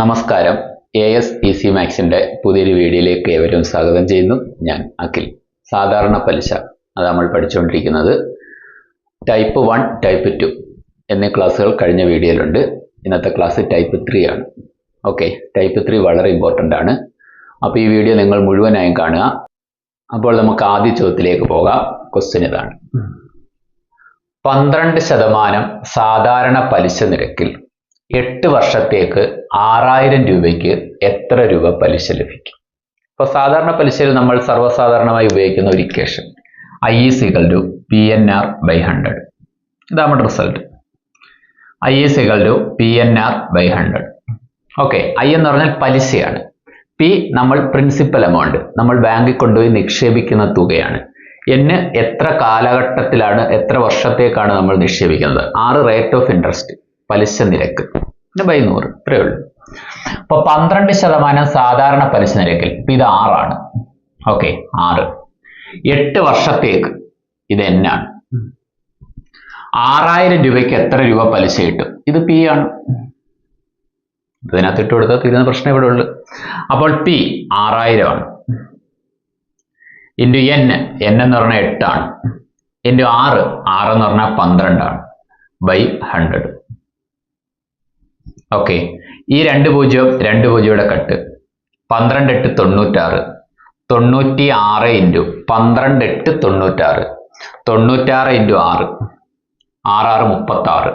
നമസ്കാരം. A S E C മാക്സിന്റെ പുതിയൊരു വീഡിയോയിലേക്ക് ഏവരും സ്വാഗതം ചെയ്യുന്നു. ഞാൻ അഖിൽ. സാധാരണ പലിശ. അത് നമ്മൾ പഠിച്ചുകൊണ്ടിരിക്കുന്നത്. ടൈപ്പ് വൺ ടൈപ്പ് ടു എന്നീ ക്ലാസ്സുകൾ കഴിഞ്ഞ വീഡിയോയിലുണ്ട്. ഇന്നത്തെ ക്ലാസ് ടൈപ്പ് ത്രീ ആണ്. ഓക്കെ ടൈപ്പ് ത്രീ വളരെ ഇമ്പോർട്ടന്റ് ആണ്. അപ്പോൾ ഈ വീഡിയോ നിങ്ങൾ മുഴുവനായും കാണുക. അപ്പോൾ നമുക്ക് ആദ്യ ചോദ്യത്തിലേക്ക് പോകാം. ക്വസ്റ്റ്യൻ ഇതാണ്. പന്ത്രണ്ട് ശതമാനം സാധാരണ പലിശ നിരക്കിൽ എട്ട് വർഷത്തേക്ക് ആറായിരം രൂപയ്ക്ക് എത്ര രൂപ പലിശ ലഭിക്കും? ഇപ്പൊ സാധാരണ പലിശയിൽ നമ്മൾ സർവസാധാരണമായി ഉപയോഗിക്കുന്ന ഒരു equation I equal to P N R by hundred ഇതാണ് നമ്മുടെ result I equal to P N R by hundred okay I എന്ന് പറഞ്ഞാൽ പലിശയാണ്. പി നമ്മൾ പ്രിൻസിപ്പൽ എമൗണ്ട് നമ്മൾ ബാങ്കിൽ കൊണ്ടുപോയി നിക്ഷേപിക്കുന്ന തുകയാണ്. എന്ന് എത്ര കാലഘട്ടത്തിലാണ് എത്ര വർഷത്തേക്കാണ് നമ്മൾ നിക്ഷേപിക്കുന്നത്? ആറ് റേറ്റ് ഓഫ് ഇൻട്രസ്റ്റ് പലിശ നിരക്ക്. ബൈ നൂറ് ഇത്രയേ ഉള്ളൂ. അപ്പൊ പന്ത്രണ്ട് ശതമാനം സാധാരണ പലിശ നിരക്കിൽ. ഇപ്പൊ ഇത് ആറാണ്. ഓക്കെ ആറ്. എട്ട് വർഷത്തേക്ക് ഇത് എന്നാണ്. ആറായിരം രൂപയ്ക്ക് എത്ര രൂപ പലിശ കിട്ടും? ഇത് പി ആണ്. ഇതിനകത്ത് ഇട്ട് കൊടുത്താൽ തീരുന്ന പ്രശ്നം ഇവിടെ ഉള്ളു. അപ്പോൾ പി ആറായിരമാണ്. ഇന്റു എൻ എൻ എന്ന് പറഞ്ഞാൽ എട്ടാണ്. ഇന്റു ആറ് ആറ് എന്ന് പറഞ്ഞാൽ പന്ത്രണ്ടാണ്. ബൈ ഹൺഡ്രഡ് ഓക്കെ ഈ രണ്ട് പൂജ്യവും രണ്ട് പൂജ്യയുടെ കട്ട്. പന്ത്രണ്ട് എട്ട് തൊണ്ണൂറ്റാറ്. തൊണ്ണൂറ്റി ആറ് ഇന്റു പന്ത്രണ്ട് എട്ട് തൊണ്ണൂറ്റാറ്. തൊണ്ണൂറ്റാറ് ഇന്റു ആറ്. ആറാറ് മുപ്പത്താറ്.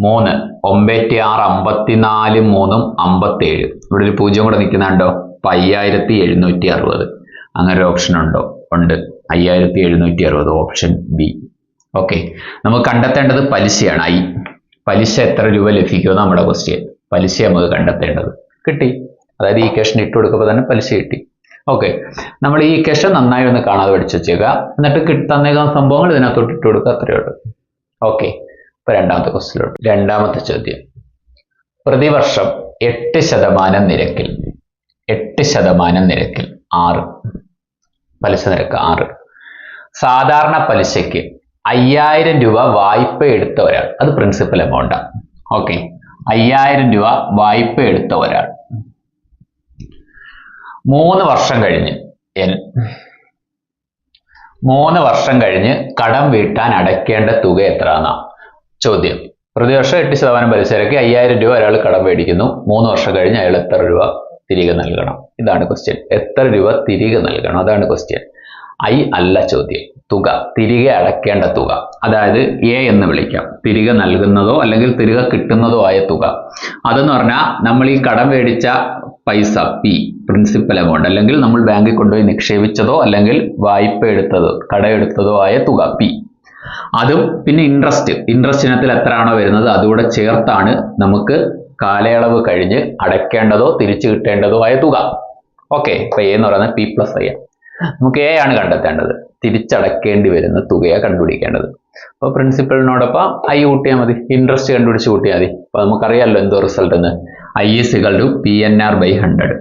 മൂന്ന് ഒമ്പത്തി ആറ് അമ്പത്തിനാല് മൂന്നും അമ്പത്തേഴ്. ഇവിടെ ഒരു പൂജ്യം കൂടെ നിൽക്കുന്നുണ്ടോ? അപ്പം അയ്യായിരത്തി എഴുന്നൂറ്റി അറുപത് അങ്ങനെ ഒരു ഓപ്ഷൻ ഉണ്ടോ? ഉണ്ട്. അയ്യായിരത്തി എഴുന്നൂറ്റി അറുപത് ഓപ്ഷൻ ബി ഓക്കെ നമുക്ക് കണ്ടെത്തേണ്ടത് പലിശയാണ്. ഐ. പലിശ എത്ര രൂപ ലഭിക്കുമോ നമ്മുടെ ക്വസ്റ്റ്യൻ പലിശ നമുക്ക് കണ്ടെത്തേണ്ടത്. കിട്ടി. അതായത് ഈ ക്വസ്റ്റൻ ഇട്ട് കൊടുക്കുമ്പോൾ തന്നെ പലിശ കിട്ടി. ഓക്കെ നമ്മൾ ഈ ക്വസ്റ്റൻ നന്നായി ഒന്ന് കാണാതെ പഠിച്ചു വെച്ചേക്കുക എന്നിട്ട് കിട്ടി തന്നേക്കുന്ന സംഭവങ്ങൾ ഇതിനകത്തോട്ട് ഇട്ട് കൊടുക്കുക അത്രയേ ഉള്ളൂ. ഓക്കെ ഇപ്പൊ രണ്ടാമത്തെ ക്വസ്റ്റിലോട്ട് രണ്ടാമത്തെ ചോദ്യം. പ്രതിവർഷം എട്ട് ശതമാനം നിരക്കിൽ. എട്ട് ശതമാനം നിരക്കിൽ ആറ്. പലിശ നിരക്ക് ആറ്. സാധാരണ പലിശയ്ക്ക് അയ്യായിരം രൂപ വായ്പ എടുത്ത ഒരാൾ അത് പ്രിൻസിപ്പൽ എമൗണ്ടാണ് ഓക്കെ അയ്യായിരം രൂപ വായ്പ എടുത്ത ഒരാൾ മൂന്ന് വർഷം കഴിഞ്ഞ് എൻ. മൂന്ന് വർഷം കഴിഞ്ഞ് കടം വീട്ടാൻ അടയ്ക്കേണ്ട തുക എത്രയാണെന്നാ? ചോദ്യം. പ്രതിവർഷം എട്ട് ശതമാനം പലിശയ്ക്ക് അയ്യായിരം രൂപ ഒരാൾ കടം മേടിക്കുന്നു. മൂന്ന് വർഷം കഴിഞ്ഞ് അയാൾ എത്ര രൂപ തിരികെ നൽകണം? ഇതാണ് ക്വസ്റ്റ്യൻ എത്ര രൂപ തിരികെ നൽകണം? അതാണ് ക്വസ്റ്റ്യൻ ഐ അല്ല ചോദ്യം. തുക. തിരികെ അടയ്ക്കേണ്ട തുക. അതായത് എ എന്ന് വിളിക്കാം. തിരികെ നൽകുന്നതോ അല്ലെങ്കിൽ തിരികെ കിട്ടുന്നതോ ആയ തുക. അതെന്ന് പറഞ്ഞാൽ നമ്മൾ ഈ കടം മേടിച്ച പൈസ പി പ്രിൻസിപ്പൽ എമൗണ്ട് അല്ലെങ്കിൽ നമ്മൾ ബാങ്കിൽ കൊണ്ടുപോയി നിക്ഷേപിച്ചതോ അല്ലെങ്കിൽ വായ്പ എടുത്തതോ കടമെടുത്തതോ ആയ തുക പി അതും പിന്നെ ഇൻട്രസ്റ്റ് ഇൻട്രസ്റ്റ് ഇനത്തിൽ എത്രയാണോ വരുന്നത്? അതുകൂടെ ചേർത്താണ് നമുക്ക് കാലയളവ് കഴിഞ്ഞ് അടയ്ക്കേണ്ടതോ തിരിച്ചു കിട്ടേണ്ടതോ ആയ തുക. ഓക്കെ ഇപ്പൊ എന്ന് പറയുന്നത് പി പ്ലസ് ഐ നമുക്ക് എ ആണ് കണ്ടെത്തേണ്ടത്. തിരിച്ചടക്കേണ്ടി വരുന്ന തുകയെ കണ്ടുപിടിക്കേണ്ടത്. അപ്പോൾ പ്രിൻസിപ്പളിനോടൊപ്പം ഐ കൂട്ടിയാൽ മതി. ഇൻട്രസ്റ്റ് കണ്ടുപിടിച്ച് കൂട്ടിയാൽ മതി. അപ്പോൾ നമുക്കറിയാമല്ലോ എന്തോ റിസൾട്ട് എന്ന്. I is equal to P N R by hundred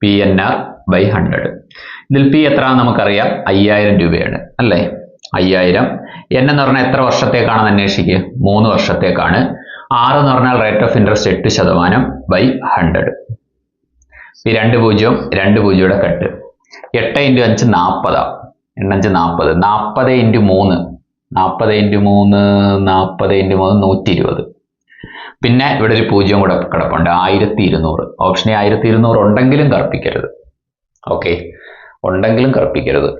P N R by hundred ഇതിൽ പി എത്ര നമുക്കറിയാം? അയ്യായിരം രൂപയാണ്. അല്ലേ? അയ്യായിരം. എൻ എന്ന് പറഞ്ഞാൽ എത്ര വർഷത്തേക്കാണെന്ന് അന്വേഷിക്കുക മൂന്ന് വർഷത്തേക്കാണ്. ആറ് എന്ന് പറഞ്ഞാൽ റേറ്റ് ഓഫ് ഇൻട്രസ്റ്റ് എട്ട് ശതമാനം ബൈ ഹൺഡ്രഡ് ഈ രണ്ട് പൂജ്യം രണ്ട് പൂജ്യയുടെ കട്ട്. എട്ട് ഇന്റു അഞ്ച് നാൽപ്പതാ എണ്ണഞ്ച് നാൽപ്പത് നാൽപ്പത് ഇന്റു മൂന്ന്. നാൽപ്പത് ഇന്റു മൂന്ന് നാൽപ്പത് ഇന്റു മൂന്ന് നൂറ്റി ഇരുപത് പിന്നെ ഇവിടെ ഒരു പൂജ്യം കൂടെ കിടപ്പുണ്ട്. ആയിരത്തി ഇരുന്നൂറ് ഓപ്ഷൻ എ ആയിരത്തി ഇരുന്നൂറ് ഉണ്ടെങ്കിലും കറുപ്പിക്കരുത്. ഓക്കെ ഉണ്ടെങ്കിലും കറുപ്പിക്കരുത്.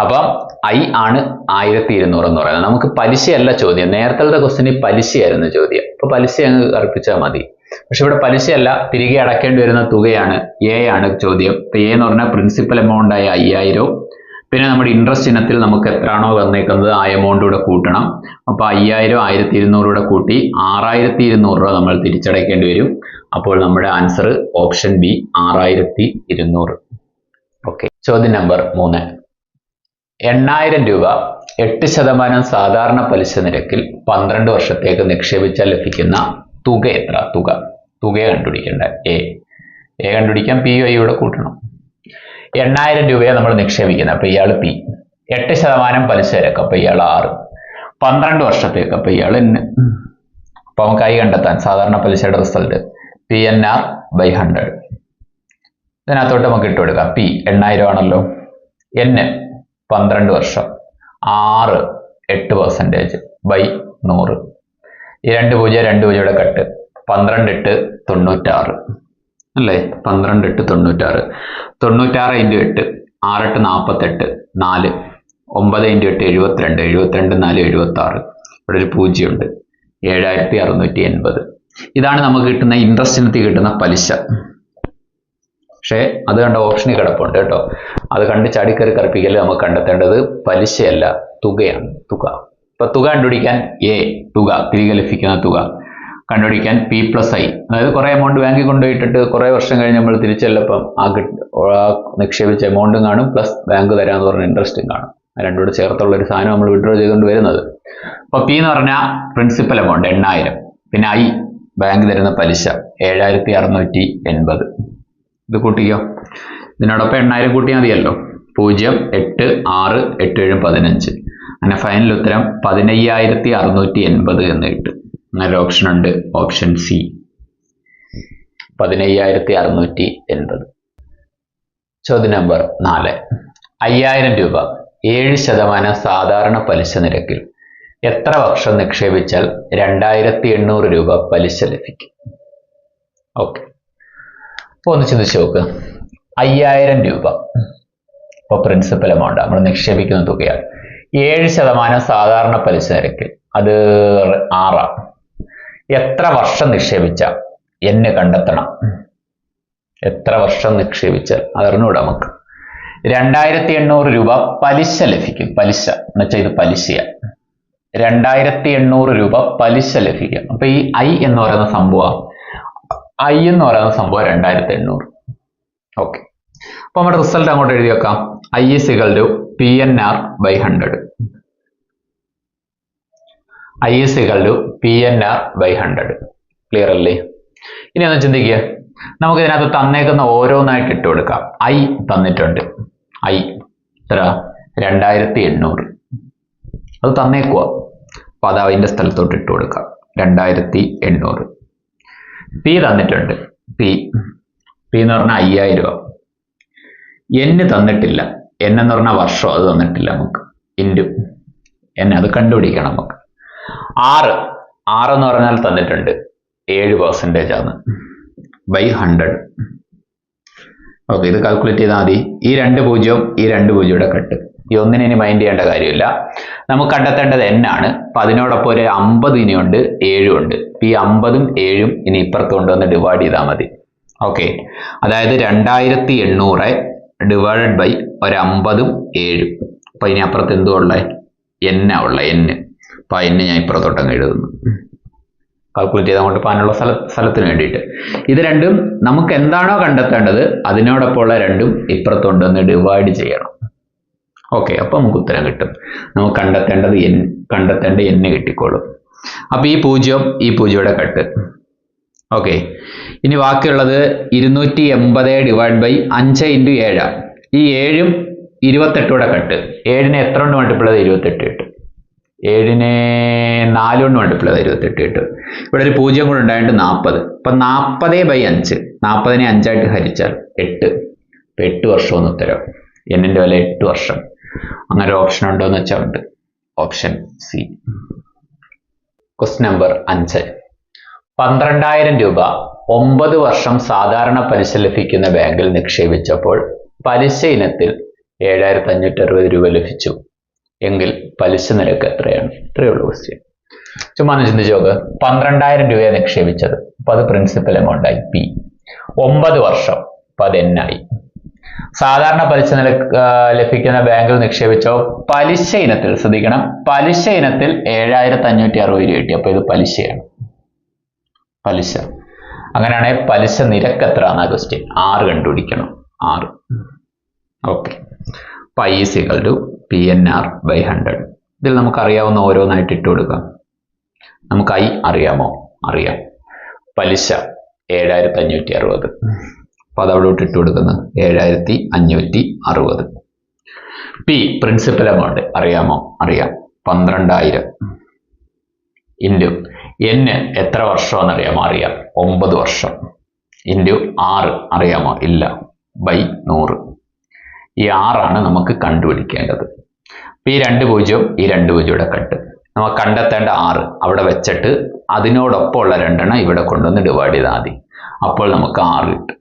അപ്പം ഐ ആണ് ആയിരത്തി ഇരുന്നൂറ് എന്ന് പറയുന്നത്. നമുക്ക് പലിശയല്ല ചോദ്യം. നേരത്തെ ക്വസ്റ്റിന് പലിശയായിരുന്നു ചോദ്യം. അപ്പൊ പലിശ അങ്ങ് കറുപ്പിച്ചാൽ മതി. പക്ഷെ ഇവിടെ പലിശയല്ല തിരികെ അടക്കേണ്ടി വരുന്ന തുകയാണ്. എ ആണ് ചോദ്യം. ഇപ്പൊ എ എന്ന് പറഞ്ഞാൽ പ്രിൻസിപ്പൽ എമൗണ്ട് ആയ അയ്യായിരവും. പിന്നെ നമ്മുടെ ഇൻട്രസ്റ്റ് ഇനത്തിൽ നമുക്ക് എത്രയാണോ വന്നേക്കുന്നത്? ആ എമൗണ്ട് കൂടെ കൂട്ടണം. അപ്പൊ അയ്യായിരം ആയിരത്തി ഇരുന്നൂറ് കൂട്ടി ആറായിരത്തി ഇരുന്നൂറ് രൂപ നമ്മൾ തിരിച്ചടയ്ക്കേണ്ടി വരും. അപ്പോൾ നമ്മുടെ ആൻസർ ഓപ്ഷൻ ബി ആറായിരത്തി ഇരുന്നൂറ്. ഓക്കെ ചോദ്യം നമ്പർ മൂന്ന്. എണ്ണായിരം രൂപ എട്ട് ശതമാനം സാധാരണ പലിശ നിരക്കിൽ പന്ത്രണ്ട് വർഷത്തേക്ക് നിക്ഷേപിച്ചാൽ ലഭിക്കുന്ന തുക എത്ര? തുക. തുക കണ്ടുപിടിക്കേണ്ട? എ എ കണ്ടുപിടിക്കാൻ പി ഐയുടെ കൂട്ടണം. എണ്ണായിരം രൂപയെ നമ്മൾ നിക്ഷേപിക്കുന്നത്. അപ്പൊ ഇയാൾ പി എട്ട് ശതമാനം പലിശ നിരക്ക് അപ്പൊ ഇയാൾ ആറ്. പന്ത്രണ്ട് വർഷത്തേക്ക്. അപ്പൊ ഇയാൾ എൻ അപ്പൊ നമുക്ക് ഐ കണ്ടെത്താൻ. സാധാരണ പലിശയുടെ result P N R by hundred ഇതിനകത്തോട്ട് നമുക്ക് ഇട്ട് കൊടുക്കാം. പി എണ്ണായിരം ആണല്ലോ എൻ പന്ത്രണ്ട് വർഷം. ആറ് എട്ട് പെർസെന്റേജ് ബൈ നൂറ്. ഈ രണ്ട് പൂജ്യം രണ്ട് പൂജ്യയുടെ കട്ട്. പന്ത്രണ്ട് എട്ട് തൊണ്ണൂറ്റാറ്. അല്ലേ? പന്ത്രണ്ട് എട്ട് തൊണ്ണൂറ്റാറ്. തൊണ്ണൂറ്റാറ് ഇന്റു എട്ട് ആറെട്ട് നാൽപ്പത്തെട്ട് നാല്. ഒമ്പത് ഇന്റു എട്ട് എഴുപത്തിരണ്ട് എഴുപത്തിരണ്ട് നാല് എഴുപത്തി ആറ് ഇവിടെ ഒരു പൂജ്യമുണ്ട്. ഏഴായിരത്തി അറുന്നൂറ്റി എൺപത്. ഇതാണ് നമുക്ക് കിട്ടുന്ന ഇൻട്രസ്റ്റിനത്തിൽ കിട്ടുന്ന പലിശ. പക്ഷേ അത് കണ്ട ഓപ്ഷനിൽ കിടപ്പുണ്ട് കേട്ടോ. അത് കണ്ട് ചാടിക്കറി കറുപ്പിക്കൽ നമുക്ക് കണ്ടെത്തേണ്ടത് പലിശയല്ല തുകയാണ്. തുക. ഇപ്പൊ തുക കണ്ടുപിടിക്കാൻ എ തുക തിരികെ ലഭിക്കുന്ന തുക. കണ്ടുപിടിക്കാൻ പി പ്ലസ് ഐ അതായത് കുറേ എമൗണ്ട് ബാങ്കിൽ കൊണ്ടുപോയിട്ടിട്ട് കുറേ വർഷം കഴിഞ്ഞ് നമ്മൾ തിരിച്ചല്ലപ്പം ആ നിക്ഷേപിച്ച എമൗണ്ടും കാണും. പ്ലസ് ബാങ്ക് തരാമെന്ന് പറഞ്ഞ ഇൻട്രസ്റ്റും കാണും. ആ കൂടെ ചേർത്തുള്ള ഒരു സാധനം നമ്മൾ വിഡ്രോ ചെയ്തുകൊണ്ട് വരുന്നത്. അപ്പോൾ പി എന്ന് പറഞ്ഞാൽ പ്രിൻസിപ്പൽ എമൗണ്ട് എണ്ണായിരം. പിന്നെ ഐ ബാങ്ക് തരുന്ന പലിശ ഏഴായിരത്തി അറുന്നൂറ്റി എൺപത് ഇത് കൂട്ടിക്കോ. ഇതിനോടൊപ്പം എണ്ണായിരം കൂട്ടിയാൽ മതിയല്ലോ. പൂജ്യം എട്ട് ആറ് എട്ട് ഏഴും പതിനഞ്ച്. അങ്ങനെ ഫൈനൽ ഉത്തരം പതിനയ്യായിരത്തി അറുന്നൂറ്റി എൺപത് എന്ന് കിട്ടും. അങ്ങനെ ഓപ്ഷൻ ഉണ്ട് ഓപ്ഷൻ സി പതിനയ്യായിരത്തി അറുന്നൂറ്റി എൺപത് ചോദ്യം നമ്പർ നാല്. അയ്യായിരം രൂപ ഏഴ് ശതമാനം സാധാരണ പലിശ നിരക്കിൽ എത്ര വർഷം നിക്ഷേപിച്ചാൽ രണ്ടായിരത്തി എണ്ണൂറ് രൂപ പലിശ ലഭിക്കും? ഓക്കെ അപ്പോൾ ഒന്ന് ചിന്തിച്ച് നോക്ക്. അയ്യായിരം രൂപ. ഇപ്പോൾ പ്രിൻസിപ്പൽ എമൗണ്ട് നമ്മൾ നിക്ഷേപിക്കുന്ന തുകയാണ്. ഏഴ് ശതമാനം സാധാരണ പലിശ നിരക്കിൽ അത് ആറാം. എത്ര വർഷം നിക്ഷേപിച്ച? എന്നെ കണ്ടെത്തണം. എത്ര വർഷം നിക്ഷേപിച്ചാൽ? അതറിഞ്ഞൂടാ നമുക്ക്. രണ്ടായിരത്തി എണ്ണൂറ് രൂപ പലിശ ലഭിക്കും. പലിശ. എന്ന് വെച്ചാൽ ഇത് പലിശയാണ് രണ്ടായിരത്തി എണ്ണൂറ് രൂപ പലിശ ലഭിക്കും. അപ്പൊ ഈ ഐ എന്ന് പറയുന്ന സംഭവം ഐ എന്ന് പറയുന്ന സംഭവം രണ്ടായിരത്തി എണ്ണൂറ് ഓക്കെ. അപ്പൊ നമ്മുടെ റിസൾട്ട് അങ്ങോട്ട് എഴുതി വെക്കാം. I is equal to P N R by hundred I is equal to P N R by hundred clear അല്ലേ? ഇനി ഒന്ന് ചിന്തിക്കുക. നമുക്ക് ഇതിനകത്ത് തന്നേക്കുന്ന ഓരോന്നായിട്ട് ഇട്ട് കൊടുക്കാം. ഐ തന്നിട്ടുണ്ട്. ഐ എത്ര രണ്ടായിരത്തി എണ്ണൂറ് അത് തന്നേക്കുക അപ്പൊ അത് അതിന്റെ സ്ഥലത്തോട്ട് ഇട്ട് കൊടുക്കാം. രണ്ടായിരത്തി എണ്ണൂറ് പി തന്നിട്ടുണ്ട്. പി പി എന്ന് പറഞ്ഞാൽ അയ്യായിരം രൂപ. എന്ന് തന്നിട്ടില്ല. എൻ എന്ന് പറഞ്ഞ വർഷം അത് തന്നിട്ടില്ല നമുക്ക്. ഇന്റു എന്നെ അത് കണ്ടുപിടിക്കണം നമുക്ക്. ആറ് ആറ് എന്ന് പറഞ്ഞാൽ തന്നിട്ടുണ്ട്. ഏഴ് പെർസെന്റേജ് ആണ്. ബൈ ഹൺഡ്രഡ് ഓക്കെ ഇത് കാൽക്കുലേറ്റ് ചെയ്താൽ മതി. ഈ രണ്ട് പൂജ്യവും ഈ രണ്ട് പൂജ്യയുടെ കട്ട്. ഈ ഒന്നിനെ ഇനി മൈൻഡ് ചെയ്യേണ്ട കാര്യമില്ല. നമുക്ക് കണ്ടെത്തേണ്ടത് ആണ്. അപ്പൊ അതിനോടൊപ്പം ഒരു അമ്പത് ഇനിയുണ്ട് ഏഴും ഉണ്ട്. ഈ അമ്പതും ഏഴും ഇനി ഇപ്പുറത്ത് കൊണ്ടുവന്ന് ഡിവൈഡ് ചെയ്താൽ മതി. ഓക്കെ അതായത് രണ്ടായിരത്തി എണ്ണൂറ് ഡിവൈഡഡ് ബൈ ഒരമ്പതും ഏഴും. അപ്പൊ ഇനി അപ്പുറത്ത് എന്തു ഉള്ളത് എന്നാ ഉള്ള എന്ന് അപ്പൊ എന്നെ ഞാൻ ഇപ്പുറത്തോട്ടങ്ങ് എഴുതുന്നു. കാൽക്കുലേറ്റ് ചെയ്ത് അങ്ങോട്ട് പോകാനുള്ള സ്ഥല സ്ഥലത്തിന് വേണ്ടിയിട്ട്. ഇത് രണ്ടും നമുക്ക് എന്താണോ കണ്ടെത്തേണ്ടത് അതിനോടൊപ്പം ഉള്ള രണ്ടും ഇപ്പുറത്തുണ്ടെന്ന് ഡിവൈഡ് ചെയ്യണം. ഓക്കെ അപ്പൊ നമുക്ക് ഉത്തരം കിട്ടും. നമുക്ക് കണ്ടെത്തേണ്ടത് എൻ കണ്ടെത്തേണ്ട എന്ന് കിട്ടിക്കോളും. അപ്പോൾ ഈ പൂജ്യം ഈ പൂജ്യയുടെ കട്ട്. ഓക്കെ ഇനി ബാക്കിയുള്ളത് ഇരുന്നൂറ്റി എൺപത് ഡിവൈഡ് ബൈ അഞ്ച് ഇന്റു ഏഴാണ് ഈ ഏഴും ഇരുപത്തെട്ടൂടെ കട്ട് ഏഴിനെ എത്ര കൊണ്ട് മൾട്ടിപ്പിൾ ചെയ്ത് ഇരുപത്തെട്ട് കിട്ടും. ഏഴിനെ നാല് കൊണ്ട് മൾട്ടിപ്പിൾ ചെയ്ത് ഇരുപത്തെട്ട് കിട്ടും. ഇവിടെ ഒരു പൂജ്യം കൂടെ ഉണ്ടായിട്ട് നാൽപ്പത് അപ്പം നാൽപ്പത് ബൈ അഞ്ച്. നാൽപ്പതിനെ അഞ്ചായിട്ട് ഹരിച്ചാൽ എട്ട്. അപ്പം എട്ട് വർഷമെന്ന് ഉത്തരം. എന്നിന്റെ വില എട്ട് വർഷം. അങ്ങനെ ഓപ്ഷൻ ഉണ്ടോ എന്ന് വെച്ചാൽ ഉണ്ട്. ഓപ്ഷൻ സി ക്വസ്റ്റ് നമ്പർ അഞ്ച്. പന്ത്രണ്ടായിരം രൂപ ഒമ്പത് വർഷം സാധാരണ പലിശ ലഭിക്കുന്ന ബാങ്കിൽ നിക്ഷേപിച്ചപ്പോൾ പലിശ ഇനത്തിൽ ഏഴായിരത്തി അഞ്ഞൂറ്റി അറുപത് രൂപ ലഭിച്ചു. എങ്കിൽ പലിശ നിരക്ക് എത്രയാണ്? ഇത്രയേ ഉള്ളൂ ക്വസ്റ്റ്യൻ ചുമ്മാ ചിന്തിച്ചു നോക്ക്. പന്ത്രണ്ടായിരം രൂപയാണ് നിക്ഷേപിച്ചത്. അപ്പൊ അത് പ്രിൻസിപ്പൽ എമൗണ്ട് ആയി. പി ഒമ്പത് വർഷം. അപ്പൊ അത് എന്നായി സാധാരണ പലിശ നിരക്ക് ലഭിക്കുന്ന ബാങ്കിൽ നിക്ഷേപിച്ചോ? പലിശ ഇനത്തിൽ ശ്രദ്ധിക്കണം. പലിശ ഇനത്തിൽ ഏഴായിരത്തി അഞ്ഞൂറ്റി അറുപത് രൂപ കിട്ടി. അപ്പൊ ഇത് പലിശയാണ്. പലിശ. അങ്ങനെയാണെങ്കിൽ പലിശ നിരക്ക് എത്ര എന്നാ ക്വസ്റ്റ്യൻ ആറ് കണ്ടുപിടിക്കണം. ആറ്. Okay I equal to P N R by hundred ഇതിൽ നമുക്കറിയാവുന്ന ഓരോന്നായിട്ട് ഇട്ട് കൊടുക്കാം. നമുക്ക് ഐ അറിയാമോ? അറിയാം. പലിശ ഏഴായിരത്തി അഞ്ഞൂറ്റി അറുപത് അപ്പൊ അത് അവിടെ ഇട്ട് കൊടുക്കുന്നത് ഏഴായിരത്തി അഞ്ഞൂറ്റി അറുപത് പി പ്രിൻസിപ്പൽ എമൗണ്ട് അറിയാമോ? അറിയാം. പന്ത്രണ്ടായിരം. ഇന്റു എന്ന് എത്ര വർഷമെന്ന് അറിയാമോ അറിയാം. ഒമ്പത് വർഷം. ഇന്റു ആറ് അറിയാമോ? ഇല്ല. ബൈ നൂറ്. ഈ ആറാണ് നമുക്ക് കണ്ടുപിടിക്കേണ്ടത്. അപ്പം ഈ രണ്ട് പൂജ്യവും ഈ രണ്ട് പൂജ്യയുടെ കട്ട്. നമുക്ക് കണ്ടെത്തേണ്ട ആറ് അവിടെ വെച്ചിട്ട് അതിനോടൊപ്പം ഉള്ള രണ്ടെണ്ണം ഇവിടെ കൊണ്ടുവന്ന് ഡിവൈഡ് ചെയ്താൽ മതി. അപ്പോൾ നമുക്ക് ആറ് കിട്ടും.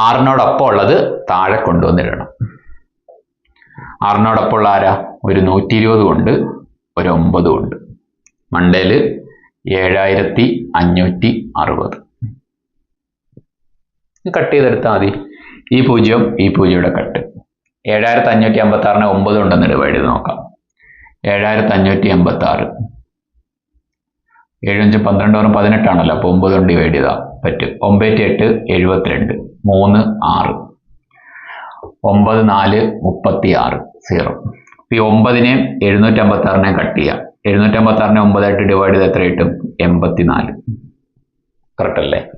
ആറിനോടൊപ്പം ഉള്ളത് താഴെ കൊണ്ടുവന്നിടണം ആറിനോടൊപ്പം ഉള്ള ആരാ? ഒരു നൂറ്റി ഇരുപതും ഉണ്ട് ഒരു ഒമ്പതും ഉണ്ട് മണ്ടേൽ ഏഴായിരത്തി അഞ്ഞൂറ്റി അറുപത്. കട്ട് ചെയ്തെടുത്താൽ മതി. ഈ പൂജ്യം ഈ പൂജ്യയുടെ കട്ട്. ഏഴായിരത്തി അഞ്ഞൂറ്റി അമ്പത്തി ആറിന് ഒമ്പത് ഉണ്ടെന്ന് ഡിവൈഡ് ചെയ്ത് നോക്കാം. ഏഴായിരത്തി അഞ്ഞൂറ്റി അമ്പത്തി ആറ് ഏഴഞ്ച് പന്ത്രണ്ട് പറഞ്ഞ് പതിനെട്ടാണല്ലോ അപ്പോൾ ഒമ്പത് കൊണ്ട് ഡിവൈഡ് ചെയ്താൽ പറ്റും. ഒമ്പത്തി എട്ട് എഴുപത്തിരണ്ട്. മൂന്ന് ആറ്. ഒമ്പത് നാല് മുപ്പത്തി ആറ് സീറോ ഈ ഒമ്പതിനെയും എഴുന്നൂറ്റി അമ്പത്തി ആറിനെയും കട്ട് ചെയ്യാം. എഴുന്നൂറ്റി അമ്പത്തി ആറിനെ ഒമ്പതായിട്ട് ഡിവൈഡ് ചെയ്ത് എത്ര കിട്ടും? എൺപത്തി നാല് കറക്റ്റ് അല്ലേ?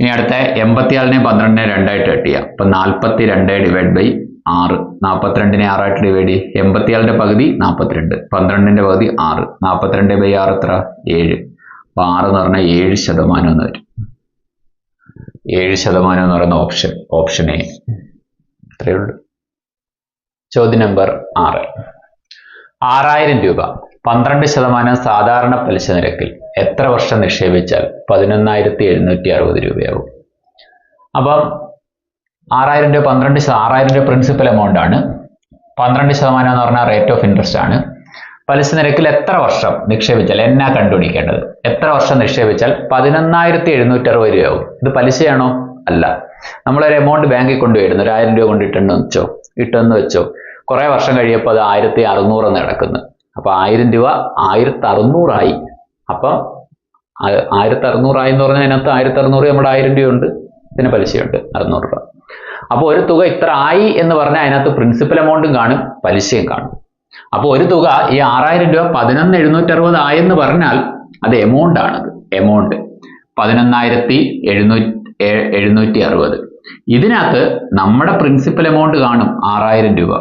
ഇനി അടുത്ത എൺപത്തിയാറിനെയും പന്ത്രണ്ടിനെ രണ്ടായിട്ട് കട്ട് ചെയ്യാം. അപ്പൊ നാൽപ്പത്തി രണ്ട് ഡിവൈഡ് ബൈ ആറ്. നാൽപ്പത്തിരണ്ടിനെ ആറായിട്ട് ഡിവൈഡ് ചെയ്യുക എൺപത്തിയാറിന്റെ പകുതി നാൽപ്പത്തിരണ്ട് പന്ത്രണ്ടിന്റെ പകുതി ആറ്. നാൽപ്പത്തിരണ്ട് ബൈ ആറ് എത്ര? ഏഴ്. അപ്പൊ ആറ് എന്ന് പറഞ്ഞാൽ ഏഴ് ശതമാനം എന്ന് വരും. ഏഴ് ശതമാനം എന്ന് പറയുന്ന ഓപ്ഷൻ ഓപ്ഷൻ എ ഇത്രയേ ഉള്ളൂ. ചോദ്യ നമ്പർ ആറ്. ആറായിരം രൂപ. പന്ത്രണ്ട് ശതമാനം സാധാരണ പലിശ നിരക്കിൽ എത്ര വർഷം നിക്ഷേപിച്ചാൽ പതിനൊന്നായിരത്തി എഴുന്നൂറ്റി അറുപത് രൂപയാവും അപ്പം ആറായിരം രൂപ പന്ത്രണ്ട് ആറായിരം രൂപ പ്രിൻസിപ്പൽ എമൗണ്ട് ആണ്. പന്ത്രണ്ട് ശതമാനം എന്ന് പറഞ്ഞാൽ റേറ്റ് ഓഫ് ഇൻട്രസ്റ്റ് ആണ്. പലിശ നിരക്കിൽ എത്ര വർഷം നിക്ഷേപിച്ചാൽ എന്നാ കണ്ടുപിടിക്കേണ്ടത് എത്ര വർഷം നിക്ഷേപിച്ചാൽ പതിനൊന്നായിരത്തി എഴുന്നൂറ്റി അറുപത് രൂപയാവും ഇത് പലിശയാണോ? അല്ല. നമ്മളൊരു എമൗണ്ട് ബാങ്കിൽ കൊണ്ടുവരുന്നു. ഒരു ആയിരം രൂപ കൊണ്ട് ഇട്ടെന്ന് വെച്ചോ ഇട്ടെന്ന് വെച്ചോ. കുറേ വർഷം കഴിയപ്പോൾ അത് ആയിരത്തി അറുന്നൂറ് നടക്കുന്നു അപ്പൊ ആയിരം രൂപ ആയിരത്തി അറുന്നൂറായി അപ്പം ആയിരത്തി അറുന്നൂറായി എന്ന് പറഞ്ഞാൽ അതിനകത്ത് ആയിരത്തി അറുന്നൂറ് നമ്മുടെ ആയിരം രൂപയുണ്ട് പിന്നെ പലിശയുണ്ട് അറുന്നൂറ് രൂപ. അപ്പോൾ ഒരു തുക ഇത്ര ആയി എന്ന് പറഞ്ഞാൽ അതിനകത്ത് പ്രിൻസിപ്പൽ എമൗണ്ടും കാണും പലിശയും കാണും. അപ്പോൾ ഒരു തുക ഈ ആറായിരം രൂപ പതിനൊന്ന് എഴുന്നൂറ്റി അറുപത് ആയെന്ന് പറഞ്ഞാൽ അത് എമൗണ്ട് ആണത് എമൗണ്ട് പതിനൊന്നായിരത്തി എഴുന്നൂറ്റി എഴുന്നൂറ്റി അറുപത് ഇതിനകത്ത് നമ്മുടെ പ്രിൻസിപ്പൽ എമൗണ്ട് കാണും ആറായിരം രൂപ.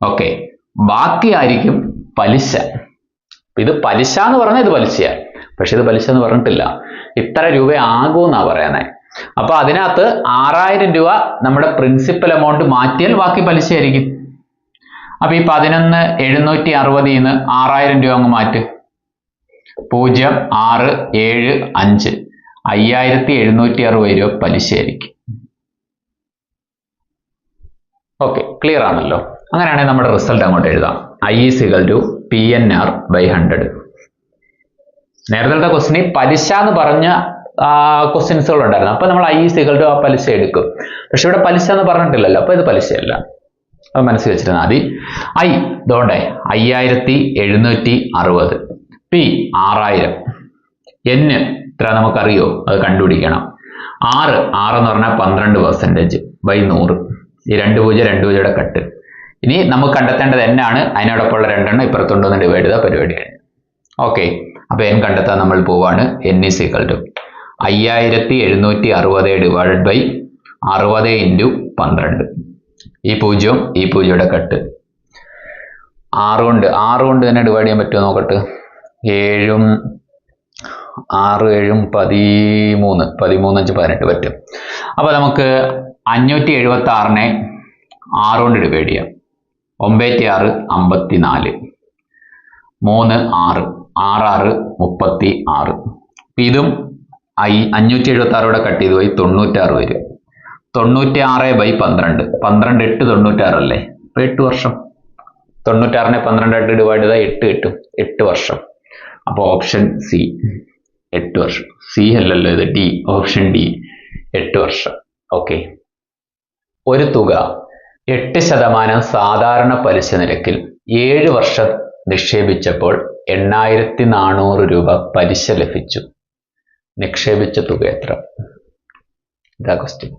ഓക്കെ ബാക്കിയായിരിക്കും പലിശ. ഇത് പലിശ എന്ന് പറഞ്ഞാൽ ഇത് പലിശയാണ് പക്ഷെ ഇത് പലിശ എന്ന് പറഞ്ഞിട്ടില്ല. ഇത്ര രൂപ ആകുമെന്നാ പറയുന്നത് അപ്പൊ അതിനകത്ത് ആറായിരം രൂപ നമ്മുടെ പ്രിൻസിപ്പൽ എമൗണ്ട് മാറ്റിയാൽ ബാക്കി പലിശയായിരിക്കും. അപ്പൊ ഈ പതിനൊന്ന് എഴുന്നൂറ്റി അറുപതിൽ നിന്ന് ആറായിരം രൂപ അങ്ങ് മാറ്റ്. പൂജ്യം ആറ് ഏഴ് അഞ്ച്. അയ്യായിരത്തി എഴുന്നൂറ്റി അറുപത് രൂപ പലിശയായിരിക്കും. ഓക്കെ ക്ലിയർ ആണല്ലോ. അങ്ങനെയാണെങ്കിൽ നമ്മുടെ റിസൾട്ട് അങ്ങോട്ട് എഴുതാം. I equal to P N R by hundred നേരത്തെ ക്വസ്റ്റിന് പലിശ എന്ന് പറഞ്ഞ ക്വസ്റ്റ്യൻസുകൾ ഉണ്ടായിരുന്നു അപ്പൊ നമ്മൾ ഐ സികൾ ടു ആ പലിശ എടുക്കും. പക്ഷെ ഇവിടെ പലിശ എന്ന് പറഞ്ഞിട്ടില്ലല്ലോ. അപ്പൊ ഇത് പലിശയല്ല. അത് മനസ്സിൽ വെച്ചിരുന്നാൽ മതി. ഐ ഇതോണ്ടേ അയ്യായിരത്തി എഴുന്നൂറ്റി അറുപത്. പി ആറായിരം. എന്ന് ഇത്ര നമുക്കറിയോ? അത് കണ്ടുപിടിക്കണം. ആറ് ആറ് എന്ന് പറഞ്ഞാൽ പന്ത്രണ്ട് പെർസെന്റേജ് ബൈ നൂറ്. ഈ രണ്ട് പൂജ്യം രണ്ട് പൂജ്യയുടെ കട്ട്. ഇനി നമുക്ക് കണ്ടെത്തേണ്ടത് എന്നാണ്. അതിനോടൊപ്പമുള്ള രണ്ടെണ്ണം ഇപ്പുറത്തുണ്ടെന്ന് ഡിവൈഡ് ചെയ്ത പരിപാടിയാണ് ഓക്കെ അപ്പൊ എൻ കണ്ടെത്താൻ നമ്മൾ പോവാണ്. എൻ ഇസ് ഈക്വൽ ടു അയ്യായിരത്തി എഴുന്നൂറ്റി അറുപത് ഡിവൈഡഡ് ബൈ അറുപത് ഇന്റു പന്ത്രണ്ട്. ഈ പൂജ്യവും ഈ പൂജ്യയുടെ കട്ട്. ആറ് കൊണ്ട് ആറ് കൊണ്ട് തന്നെ ഡിവൈഡ് ചെയ്യാൻ പറ്റുമോ നോക്കട്ടെ? ഏഴും ആറ് ഏഴും പതിമൂന്ന്. പതിമൂന്ന് അഞ്ച് പതിനെട്ട് പറ്റും. അപ്പൊ നമുക്ക് അഞ്ഞൂറ്റി എഴുപത്തി ആറിനെ ആറ് കൊണ്ട് ഡിവൈഡ് ചെയ്യാം. ഒമ്പത്തി ആറ് അമ്പത്തി നാല് മൂന്ന് ആറ് ആറാറ് മുപ്പത്തി ആറ് അപ്പൊ ഇതും ഐ അഞ്ഞൂറ്റി എഴുപത്തി ആറോടെ കട്ട് ചെയ്ത് പോയി തൊണ്ണൂറ്റാറ് വരും. തൊണ്ണൂറ്റി ആറ് ബൈ പന്ത്രണ്ട്. പന്ത്രണ്ട് എട്ട് തൊണ്ണൂറ്റാറല്ലേ അപ്പൊ എട്ട് വർഷം. തൊണ്ണൂറ്റാറിനെ പന്ത്രണ്ടായിട്ട് ഡിവൈഡ് ചെയ്താൽ എട്ട് കിട്ടും. എട്ട് വർഷം. അപ്പോൾ ഓപ്ഷൻ സി എട്ട് വർഷം. സി അല്ലല്ലോ ഇത് ഡി ഓപ്ഷൻ ഡി എട്ട് വർഷം. ഓക്കെ ഒരു തുക എട്ട് ശതമാനം സാധാരണ പലിശ നിരക്കിൽ ഏഴ് വർഷം നിക്ഷേപിച്ചപ്പോൾ എണ്ണായിരത്തി നാനൂറ് രൂപ പലിശ ലഭിച്ചു. നിക്ഷേപിച്ച തുക എത്ര? ക്വസ്റ്റ്യൻ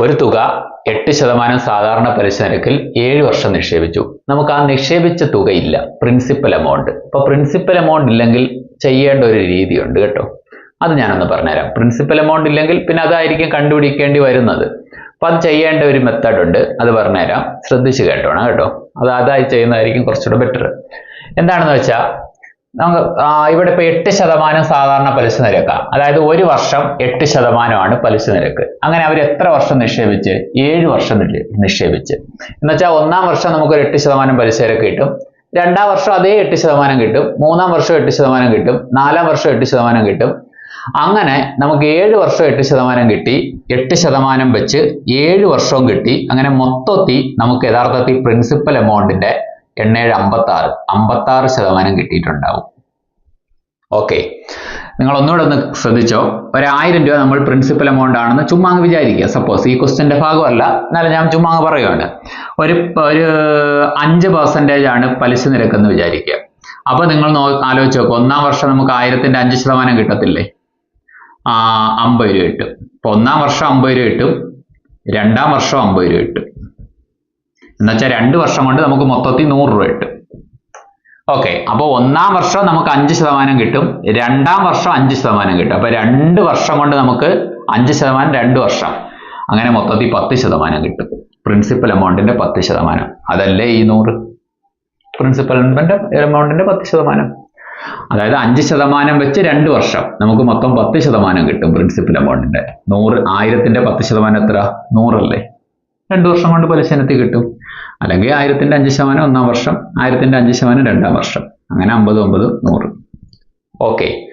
ഒരു തുക എട്ട് ശതമാനം സാധാരണ പലിശ നിരക്കിൽ ഏഴ് വർഷം നിക്ഷേപിച്ചു. നമുക്ക് ആ നിക്ഷേപിച്ച തുക ഇല്ല പ്രിൻസിപ്പൽ എമൗണ്ട് ഇപ്പൊ പ്രിൻസിപ്പൽ എമൗണ്ട് ഇല്ലെങ്കിൽ ചെയ്യേണ്ട ഒരു രീതിയുണ്ട് കേട്ടോ. അത് ഞാനൊന്ന് പറഞ്ഞുതരാം. പ്രിൻസിപ്പൽ എമൗണ്ട് ഇല്ലെങ്കിൽ പിന്നെ അതായിരിക്കും കണ്ടുപിടിക്കേണ്ടി വരുന്നത്. അപ്പൊ അത് ചെയ്യേണ്ട ഒരു മെത്തേഡ് ഉണ്ട്. അത് പറഞ്ഞുതരാം. ശ്രദ്ധിച്ച് കേട്ടോണം കേട്ടോ. അത് അതായി ചെയ്യുന്നതായിരിക്കും കുറച്ചുകൂടെ ബെറ്റർ എന്താണെന്ന് വെച്ചാൽ നമുക്ക് ഇവിടെ ഇപ്പൊ എട്ട് ശതമാനം സാധാരണ പലിശ നിരക്കാണ് അതായത് ഒരു വർഷം എട്ട് ശതമാനമാണ് പലിശ നിരക്ക്. അങ്ങനെ അവർ എത്ര വർഷം നിക്ഷേപിച്ച്? ഏഴ് വർഷം നിക്ഷേ- നിക്ഷേപിച്ച്. എന്നുവെച്ചാൽ ഒന്നാം വർഷം നമുക്ക് ഒരു എട്ട് ശതമാനം പലിശ നിരക്ക് കിട്ടും. രണ്ടാം വർഷം അതേ എട്ട് ശതമാനം കിട്ടും. മൂന്നാം വർഷം എട്ട് ശതമാനം കിട്ടും. നാലാം വർഷം എട്ട് ശതമാനം കിട്ടും. അങ്ങനെ നമുക്ക് ഏഴ് വർഷം എട്ട് ശതമാനം കിട്ടി എട്ട് ശതമാനം വെച്ച് ഏഴ് വർഷവും കിട്ടി. അങ്ങനെ മൊത്തത്തിൽ നമുക്ക് യഥാർത്ഥത്തിൽ പ്രിൻസിപ്പൽ എമൗണ്ടിന്റെ എണ്ണേഴ് അമ്പത്തി ആറ് അമ്പത്തി ആറ് ശതമാനം കിട്ടിയിട്ടുണ്ടാവും. ഓക്കെ നിങ്ങൾ ഒന്നുകൂടെ ഒന്ന് ശ്രദ്ധിച്ചോ. ഒരായിരം രൂപ നമ്മൾ പ്രിൻസിപ്പൽ എമൗണ്ട് ആണെന്ന് ചുമ്മാ അങ്ങ് വിചാരിക്കുക. സപ്പോസ് ഈ ക്വസ്റ്റിന്റെ ഭാഗമല്ല. എന്നാലും ഞാൻ ചുമ്മാ അങ്ങ് പറയുകയാണ്. ഒരു ഒരു അഞ്ച് പെർസെന്റേജ് ആണ് പലിശ നിരക്കെന്ന് വിചാരിക്കുക. അപ്പൊ നിങ്ങൾ ആലോചിച്ച് നോക്കുക ഒന്നാം വർഷം നമുക്ക് ആയിരത്തിന്റെ അഞ്ച് ശതമാനം കിട്ടത്തില്ലേ? അമ്പത് രൂപ കിട്ടും. ഇപ്പൊ ഒന്നാം വർഷം അമ്പത് രൂപ കിട്ടും രണ്ടാം വർഷം അമ്പത് രൂപ കിട്ടും. എന്നുവെച്ചാൽ രണ്ട് വർഷം കൊണ്ട് നമുക്ക് മൊത്തത്തിൽ നൂറ് രൂപ കിട്ടും. ഓക്കെ അപ്പോൾ ഒന്നാം വർഷം നമുക്ക് അഞ്ച് ശതമാനം കിട്ടും രണ്ടാം വർഷം അഞ്ച് ശതമാനം കിട്ടും. അപ്പൊ രണ്ട് വർഷം കൊണ്ട് നമുക്ക് അഞ്ച് ശതമാനം രണ്ട് വർഷം. അങ്ങനെ മൊത്തത്തിൽ പത്ത് ശതമാനം കിട്ടും. പ്രിൻസിപ്പൽ എമൗണ്ടിന്റെ പത്ത് ശതമാനം. അതല്ലേ ഈ നൂറ്? പ്രിൻസിപ്പൽ എമൗണ്ടിന്റെ പത്ത് ശതമാനം. അതായത് അഞ്ച് ശതമാനം വെച്ച് രണ്ട് വർഷം. നമുക്ക് മൊത്തം പത്ത് ശതമാനം കിട്ടും പ്രിൻസിപ്പൽ എമൗണ്ടിന്റെ നൂറ് ആയിരത്തിന്റെ പത്ത് ശതമാനം എത്ര? നൂറല്ലേ? രണ്ട് വർഷം കൊണ്ട് പലിശ ഇനത്തിൽ കിട്ടും. അല്ലെങ്കിൽ ആയിരത്തിന്റെ അഞ്ച് ശതമാനം ഒന്നാം വർഷം ആയിരത്തിന്റെ അഞ്ച് ശതമാനം രണ്ടാം വർഷം. അങ്ങനെ അമ്പത് ഒമ്പത് നൂറ്. ഓക്കെ.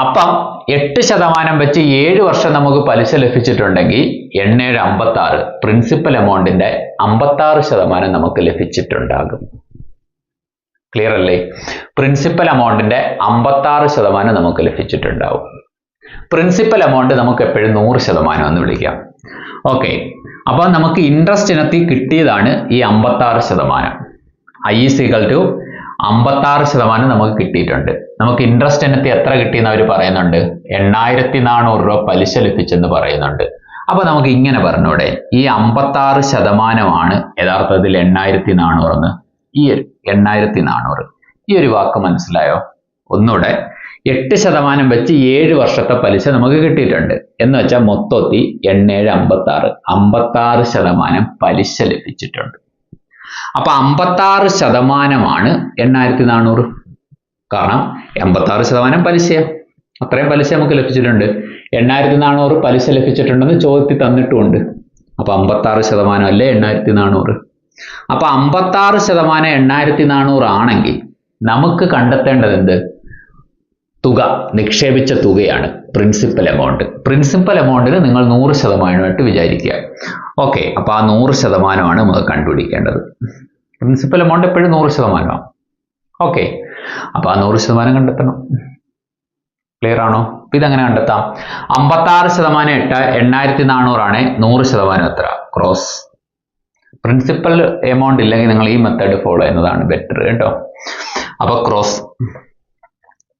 അപ്പം എട്ട് ശതമാനം വെച്ച് ഏഴ് വർഷം നമുക്ക് പലിശ ലഭിച്ചിട്ടുണ്ടെങ്കിൽ എണ്ണേഴ് അമ്പത്താറ് പ്രിൻസിപ്പൽ എമൗണ്ടിന്റെ അമ്പത്താറ് ശതമാനം നമുക്ക് ലഭിച്ചിട്ടുണ്ടാകും. ക്ലിയർ അല്ലേ? പ്രിൻസിപ്പൽ എമൗണ്ടിന്റെ അമ്പത്താറ് ശതമാനം നമുക്ക് ലഭിച്ചിട്ടുണ്ടാവും. പ്രിൻസിപ്പൽ എമൗണ്ട് നമുക്ക് എപ്പോഴും നൂറ് ശതമാനം എന്ന് വിളിക്കാം. ഓക്കെ അപ്പോൾ നമുക്ക് ഇൻട്രസ്റ്റ് ഇനത്തിൽ കിട്ടിയതാണ് ഈ അമ്പത്താറ് ശതമാനം. ഐ സികൾ ടു അമ്പത്താറ് ശതമാനം നമുക്ക് കിട്ടിയിട്ടുണ്ട്. നമുക്ക് ഇൻട്രസ്റ്റ് ഇനത്തിൽ എത്ര കിട്ടിയെന്ന് അവർ പറയുന്നുണ്ട്? എണ്ണായിരത്തി നാനൂറ് രൂപ പലിശ ലഭിച്ചെന്ന് പറയുന്നുണ്ട്. അപ്പോൾ നമുക്ക് ഇങ്ങനെ പറഞ്ഞൂടെ. ഈ അമ്പത്താറ് ശതമാനമാണ് യഥാർത്ഥത്തിൽ എണ്ണായിരത്തി നാനൂറെന്ന് ഈ ഒരു എണ്ണായിരത്തി നാനൂറ് ഈ ഒരു വാക്ക് മനസ്സിലായോ? ഒന്നുകൂടെ എട്ട് ശതമാനം വെച്ച് ഏഴ് വർഷത്തെ പലിശ നമുക്ക് കിട്ടിയിട്ടുണ്ട്. എന്ന് വെച്ചാൽ മൊത്തത്തി എണ്ണേഴ് അമ്പത്തി ആറ് അമ്പത്തി ആറ് ശതമാനം പലിശ ലഭിച്ചിട്ടുണ്ട്. അപ്പൊ അമ്പത്തി ആറ് ശതമാനമാണ് എണ്ണായിരത്തി നാനൂറ് കാരണം എൺപത്തി ആറ് ശതമാനം പലിശയാ. അത്രയും പലിശ നമുക്ക് ലഭിച്ചിട്ടുണ്ട്. എണ്ണായിരത്തി നാനൂറ് പലിശ ലഭിച്ചിട്ടുണ്ടെന്ന് ചോദ്യത്തിൽ തന്നിട്ടുമുണ്ട്. അപ്പൊ അമ്പത്തി ആറ് ശതമാനം അല്ലേ എണ്ണായിരത്തി നാനൂറ് അപ്പൊ അമ്പത്തി ആറ് ശതമാനം എണ്ണായിരത്തി നാനൂറ് ആണെങ്കിൽ നമുക്ക് കണ്ടെത്തേണ്ടത് എന്ത്? തുക നിക്ഷേപിച്ച തുകയാണ്. പ്രിൻസിപ്പൽ എമൗണ്ട് പ്രിൻസിപ്പൽ എമൗണ്ടിന് നിങ്ങൾ നൂറ് ശതമാനമായിട്ട് വിചാരിക്കുക. ഓക്കെ അപ്പൊ ആ നൂറ് ശതമാനമാണ് നമുക്ക് കണ്ടുപിടിക്കേണ്ടത്. പ്രിൻസിപ്പൽ എമൗണ്ട് എപ്പോഴും നൂറ് ശതമാനമാണ്. ഓക്കെ അപ്പൊ ആ നൂറ് ശതമാനം കണ്ടെത്തണം. ക്ലിയർ ആണോ? അപ്പൊ ഇതെങ്ങനെ കണ്ടെത്താം? അമ്പത്താറ് ശതമാനം എട്ട് എണ്ണായിരത്തി നാനൂറാണ് നൂറ് ശതമാനം എത്ര? ക്രോസ് പ്രിൻസിപ്പൽ എമൗണ്ട് ഇല്ലെങ്കിൽ നിങ്ങൾ ഈ മെത്തേഡ് ഫോളോ ചെയ്യുന്നതാണ് ബെറ്റർ കേട്ടോ. അപ്പൊ ക്രോസ്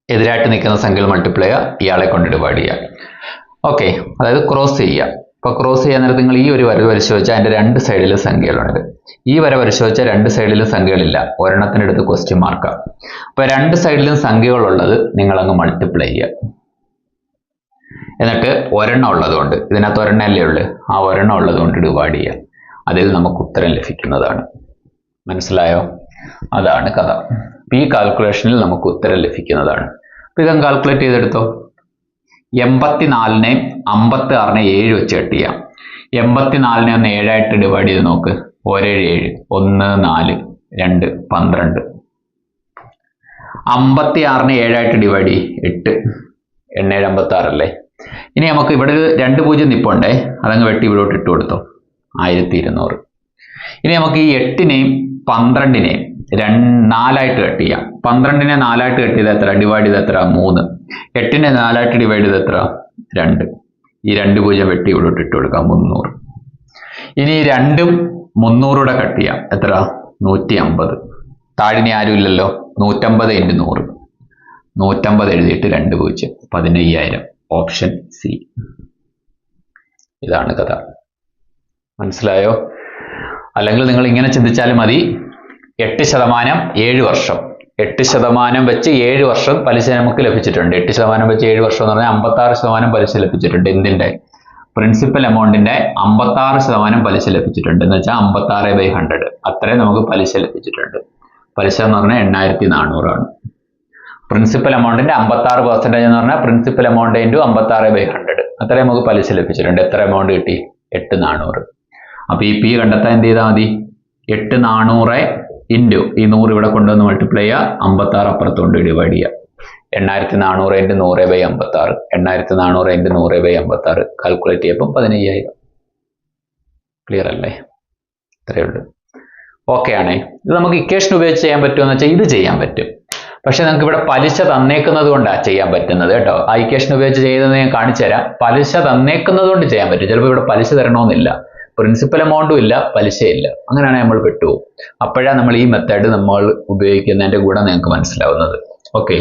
എതിരായിട്ട് നിൽക്കുന്ന സംഖ്യകൾ മൾട്ടിപ്ലൈ ഇയാളെ കൊണ്ട് ഡിവൈഡ് ചെയ്യുക ഓക്കെ അതായത് ക്രോസ് ചെയ്യുക. അപ്പൊ ക്രോസ് ചെയ്യാൻ നേരത്ത് നിങ്ങൾ ഈ ഒരു വര പരിശോധിച്ചാൽ അതിന്റെ രണ്ട് സൈഡിൽ സംഖ്യകളുണ്ട്. ഈ വര പരിശോധിച്ചാൽ രണ്ട് സൈഡിലും സംഖ്യകളില്ല. ഒരെണ്ണത്തിനടുത്ത് ക്വസ്റ്റ്യൻ മാർക്ക് അപ്പൊ രണ്ട് സൈഡിലും സംഖ്യകളുള്ളത് നിങ്ങൾ അങ്ങ് മൾട്ടിപ്ലൈ ചെയ്യുക. എന്നിട്ട് ഒരെണ്ണം ഉള്ളതുകൊണ്ട് ഇതിനകത്ത് ഒരെണ്ണല്ലേ ഉള്ളൂ? ആ ഒരെണ്ണം ഉള്ളതുകൊണ്ട് ഡിവൈഡ് ചെയ്യുക. അതിൽ നമുക്ക് ഉത്തരം ലഭിക്കുന്നതാണ്. മനസ്സിലായോ? അതാണ് കഥ. ഈ കാൽക്കുലേഷനിൽ നമുക്ക് ഉത്തരം ലഭിക്കുന്നതാണ്. അപ്പൊ ഇതം കാൽക്കുലേറ്റ് ചെയ്തെടുത്തോ? എൺപത്തിനാലിനെയും അമ്പത്തി ആറിനെ ഏഴ് വെച്ച് കട്ട് ചെയ്യാം. എൺപത്തിനാലിനെ ഒന്ന് ഏഴായിട്ട് ഡിവൈഡ് ചെയ്ത് നോക്ക്. ഒരേഴ് ഏഴ്. ഒന്ന് നാല് രണ്ട് പന്ത്രണ്ട്. അമ്പത്തി ആറിനെ ഏഴായിട്ട് ഡിവൈഡ് ചെയ്യും. എട്ട്. എണ്ണേഴ് അമ്പത്തി ആറല്ലേ ഇനി നമുക്ക് ഇവിടെ ഒരു രണ്ട് പൂജ്യം നിപ്പുണ്ടേ. അതങ്ങ് വെട്ടി ഇവിടോട്ട് ഇട്ട് കൊടുത്തോ. ആയിരത്തി ഇരുന്നൂറ് ഇനി നമുക്ക് ഈ എട്ടിനെയും പന്ത്രണ്ടിനെയും രണ്ട് നാലായിട്ട് കട്ട് ചെയ്യാം. പന്ത്രണ്ടിനെ നാലായിട്ട് കട്ട് ചെയ്ത് എത്ര? ഡിവൈഡ് ചെയ്ത് എത്ര? മൂന്ന്. എട്ടിനെ നാലായിട്ട് ഡിവൈഡ് ചെയ്ത് എത്ര? രണ്ട്. ഈ രണ്ട് പൂജ്യം വെട്ടി ഇവിടെ ഇട്ട് കൊടുക്കാം. മുന്നൂറ്. ഇനി രണ്ടും മുന്നൂറൂടെ കട്ട് ചെയ്യാം. എത്ര? നൂറ്റി അമ്പത് താഴിനി ആരും ഇല്ലല്ലോ. നൂറ്റമ്പത് ഇന്റു നൂറ്. നൂറ്റമ്പത് എഴുതിയിട്ട് രണ്ട് പൂജ്യം. പതിനയ്യായിരം. Option C. ഇതാണ് കഥ. മനസ്സിലായോ? അല്ലെങ്കിൽ നിങ്ങൾ ഇങ്ങനെ ചിന്തിച്ചാൽ മതി എട്ട് ശതമാനം ഏഴ് വർഷം. എട്ട് ശതമാനം വെച്ച് ഏഴ് വർഷം പലിശ നമുക്ക് ലഭിച്ചിട്ടുണ്ട്. എട്ട് ശതമാനം വെച്ച് ഏഴ് വർഷം എന്ന് പറഞ്ഞാൽ അമ്പത്താറ് ശതമാനം പലിശ ലഭിച്ചിട്ടുണ്ട്. എന്തിന്റെ പ്രിൻസിപ്പൽ എമൗണ്ടിന്റെ അമ്പത്താറ് ശതമാനം പലിശ ലഭിച്ചിട്ടുണ്ട്. എന്ന് വെച്ചാൽ അമ്പത്താറ് ബൈ ഹൺഡ്രഡ് അത്രയും നമുക്ക് പലിശ ലഭിച്ചിട്ടുണ്ട്. പലിശ എന്ന് പറഞ്ഞാൽ എണ്ണായിരത്തി നാനൂറാണ്. പ്രിൻസിപ്പൽ എമൗണ്ടിന്റെ അമ്പത്താറ് പെർസെന്റേജ് എന്ന് പറഞ്ഞാൽ പ്രിൻസിപ്പൽ എമൗണ്ട് ഇന്റു അമ്പത്താറ് ബൈ ഹൺഡ്രഡ് അത്രയും നമുക്ക് പലിശ ലഭിച്ചിട്ടുണ്ട്. എത്ര എമൗണ്ട് കിട്ടി? എട്ട് നാനൂറ്. അപ്പൊ ഈ പി കണ്ടെത്താൻ എന്ത് ചെയ്താൽ മതി? എട്ട് നാനൂറ് ഇന്റു ഈ നൂറ് ഇവിടെ കൊണ്ടുവന്ന് മൾട്ടിപ്ലൈ ചെയ്യുക. അമ്പത്തി ആറ് അപ്പുറത്തുകൊണ്ട് ഡിവൈഡ് ചെയ്യുക. എണ്ണായിരത്തി നാനൂറ് ഇന്റു നൂറ് ബൈ അമ്പത്തി ആറ് എണ്ണായിരത്തി നാനൂറ് ഇന്റു നൂറ് ബൈ അമ്പത്തി ആറ് കാൽക്കുലേറ്റ് ചെയ്യപ്പം പതിനയ്യായിരം. ക്ലിയർ അല്ലേ? ഇത്രയേ ഉള്ളൂ. ഓക്കെ ആണേ. ഇത് നമുക്ക് ഇക്വേഷൻ ഉപയോഗിച്ച് ചെയ്യാൻ പറ്റുമെന്ന് വെച്ചാൽ ഇത് ചെയ്യാൻ പറ്റും. പക്ഷെ നമുക്ക് ഇവിടെ പലിശ തന്നേക്കുന്നത് കൊണ്ടാണ് ചെയ്യാൻ പറ്റുന്നത് കേട്ടോ. ആ ഇക്വേഷൻ ഉപയോഗിച്ച് ചെയ്തത് ഞാൻ കാണിച്ചു തരാം പലിശ തന്നേക്കുന്നത് കൊണ്ട് ചെയ്യാൻ പറ്റും. ചിലപ്പോൾ ഇവിടെ പലിശ തരണമെന്നില്ല. പ്രിൻസിപ്പൽ എമൗണ്ടും ഇല്ല പലിശയില്ല. അങ്ങനെയാണെങ്കിൽ നമ്മൾ പെട്ടുപോകും അപ്പോഴാണ് നമ്മൾ ഈ മെത്തേഡ് നമ്മൾ ഉപയോഗിക്കുന്നതിന്റെ ഗുണം നിങ്ങൾക്ക് മനസ്സിലാവുന്നത്. ഓക്കെ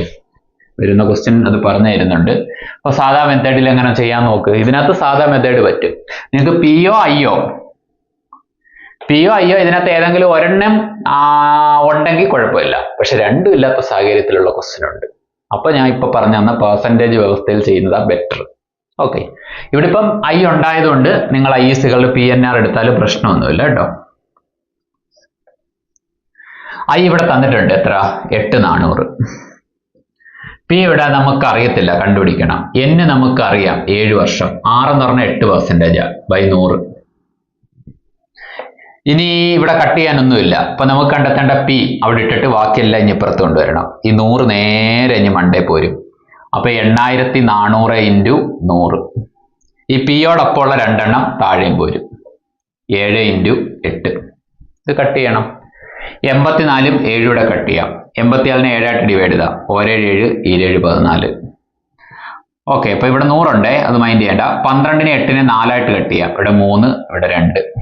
വരുന്ന ക്വസ്റ്റ്യൻ അത് പറഞ്ഞു തരുന്നുണ്ട്. അപ്പോൾ സാധാ മെത്തേഡിൽ എങ്ങനെ ചെയ്യാൻ നോക്ക്? ഇതിനകത്ത് സാധാ മെത്തേഡ് പറ്റും. നിങ്ങൾക്ക് P O I O P O I O ഇതിനകത്ത് ഏതെങ്കിലും ഒരെണ്ണം ഉണ്ടെങ്കിൽ കുഴപ്പമില്ല. പക്ഷെ രണ്ടും ഇല്ലാത്ത സാഹചര്യത്തിലുള്ള ക്വസ്റ്റ്യൻ ഉണ്ട്. അപ്പോൾ ഞാൻ ഇപ്പോൾ പറഞ്ഞു തന്ന പെർസെന്റേജ് വ്യവസ്ഥയിൽ ചെയ്യുന്നതാണ് ബെറ്റർ ഓക്കെ ഇവിടെ ഇപ്പം ഐ ഉണ്ടായതുകൊണ്ട് നിങ്ങൾ ഐ സികളുടെ പി എൻ ആർ എടുത്താലും പ്രശ്നമൊന്നുമില്ല കേട്ടോ. ഐ ഇവിടെ തന്നിട്ടുണ്ട് എത്ര? എട്ട് നാനൂറ്. പി ഇവിടെ നമുക്ക് അറിയത്തില്ല കണ്ടുപിടിക്കണം. എന്ന് നമുക്ക് അറിയാം ഏഴ് വർഷം. ആറ് എന്ന് പറഞ്ഞാൽ എട്ട് പെർസെന്റേജ് ബൈ നൂറ്. ഇനി ഇവിടെ കട്ട് ചെയ്യാനൊന്നുമില്ല. അപ്പൊ നമുക്ക് കണ്ടെത്തേണ്ട പി അവിടെ ഇട്ടിട്ട് ബാക്കിയെല്ലാം ഇനി ഇപ്പുറത്ത് കൊണ്ടുവരണം. ഈ നൂറ് നേരെ ഇനി മണ്ടേ പോരും. അപ്പൊ എണ്ണായിരത്തി നാനൂറ് ഇന്റു നൂറ്. ഈ പിയോടൊപ്പം ഉള്ള രണ്ടെണ്ണം താഴെയും പോരും. ഏഴ് ഇന്റു എട്ട്. ഇത് കട്ട് ചെയ്യണം. എൺപത്തിനാലും ഏഴൂടെ കട്ട് ചെയ്യാം. എൺപത്തിനാലിനെ ഏഴായിട്ട് ഡിവൈഡ് ചെയ്താൽ ഒരേഴ് ഏഴ് ഈരേഴ് പതിനാല്. ഓക്കെ അപ്പൊ ഇവിടെ നൂറുണ്ടേ അത് മൈൻഡ് ചെയ്യേണ്ട. പന്ത്രണ്ടിന് എട്ടിനെ നാലായിട്ട് കട്ട് ചെയ്യാം. ഇവിടെ മൂന്ന് ഇവിടെ രണ്ട്.